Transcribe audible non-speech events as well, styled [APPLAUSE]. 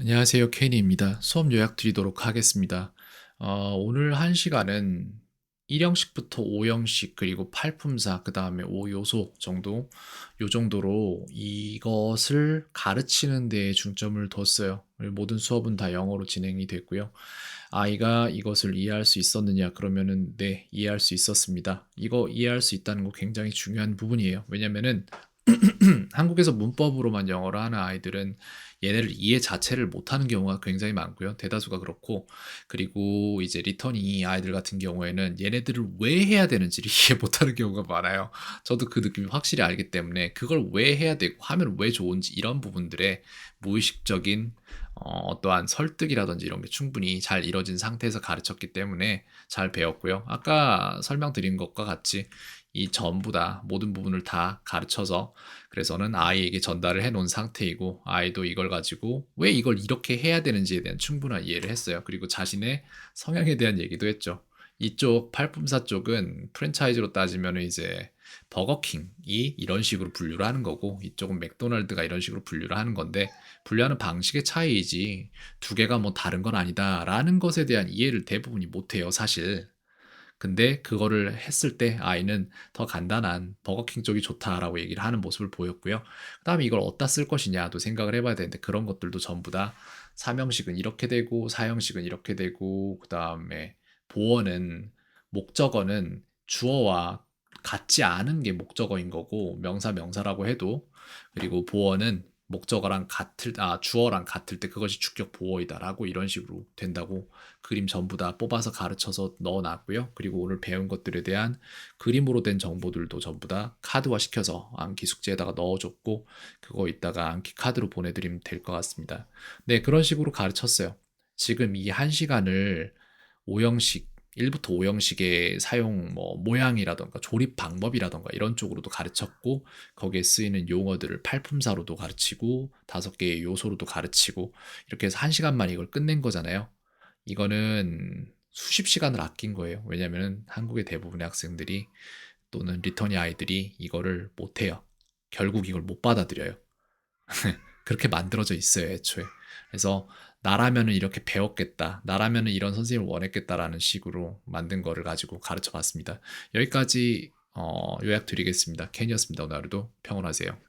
안녕하세요. 케이니입니다. 수업 요약 드리도록 하겠습니다. 어, 오늘 한 시간은 1형식부터 5형식 그리고 팔품사 그 다음에 5요소 정도 요 정도로 이것을 가르치는 데에 중점을 뒀어요. 모든 수업은 다 영어로 진행이 됐고요. 아이가 이것을 이해할 수 있었느냐 그러면은 네 이해할 수 있었습니다. 이거 이해할 수 있다는 거 굉장히 중요한 부분이에요. 왜냐면은 [CLEARS THROAT] 한국에서 문법으로만 영어를 하는 아이들은 얘네를 이해 자체를 못하는 경우가 굉장히 많고요. 대다수가 그렇고 그리고 이제 리턴이 아이들 같은 경우에는 얘네들을 왜 해야 되는지를 [LAUGHS] 이해 못하는 경우가 많아요. 저도 그 느낌이 확실히 알기 때문에 그걸 왜 해야 되고 하면 왜 좋은지 이런 부분들의 무의식적인 어, 떠한 설득이라든지 이런 게 충분히 잘 이뤄진 상태에서 가르쳤기 때문에 잘 배웠고요. 아까 설명드린 것과 같이 이 전부 다 모든 부분을 다 가르쳐서 그래서는 아이에게 전달을 해 놓은 상태이고 아이도 이걸 가지고 왜 이걸 이렇게 해야 되는지에 대한 충분한 이해를 했어요. 그리고 자신의 성향에 대한 얘기도 했죠. 이쪽 팔품사 쪽은 프랜차이즈로 따지면 이제 버거킹이 이런 식으로 분류를 하는 거고 이쪽은 맥도날드가 이런 식으로 분류를 하는 건데 분류하는 방식의 차이이지 두 개가 뭐 다른 건 아니다라는 것에 대한 이해를 대부분이 못해요 사실 근데 그거를 했을 때 아이는 더 간단한 버거킹 쪽이 좋다라고 얘기를 하는 모습을 보였고요. 그 다음에 이걸 어디다 쓸 것이냐도 생각을 해봐야 되는데 그런 것들도 전부 다 3형식은 이렇게 되고 4형식은 이렇게 되고 그 다음에 보어는 목적어는 주어와 같지 않은 게 목적어인 거고 명사 명사라고 해도 그리고 보어는 목적어랑 같을 아 주어랑 같을 때 그것이 주격 보어이다라고 이런 식으로 된다고 그림 전부 다 뽑아서 가르쳐서 넣어놨고요. 그리고 오늘 배운 것들에 대한 그림으로 된 정보들도 전부 다 카드화 시켜서 암기 숙제에다가 넣어줬고 그거 이따가 암기 카드로 보내드리면 될 것 같습니다. 네 그런 식으로 가르쳤어요. 지금 이 한 시간을 5형식 1부터 5형식의 사용 뭐 모양이라던가 조립 방법이라던가 이런 쪽으로도 가르쳤고 거기에 쓰이는 용어들을 팔품사로도 가르치고 다섯 개의 요소로도 가르치고 이렇게 해서 한 시간만 이걸 끝낸 거잖아요. 이거는 수십 시간을 아낀 거예요. 왜냐하면 한국의 대부분의 학생들이 또는 리턴이 아이들이 이거를 못 해요. 결국 이걸 못 받아들여요. [LAUGHS] 그렇게 만들어져 있어요, 애초에. 그래서 나라면은 이렇게 배웠겠다. 나라면은 이런 선생님을 원했겠다라는 식으로 만든 거를 가지고 가르쳐 봤습니다. 여기까지 어, 요약 드리겠습니다. 캔이었습니다. 오늘 하루도 평온하세요.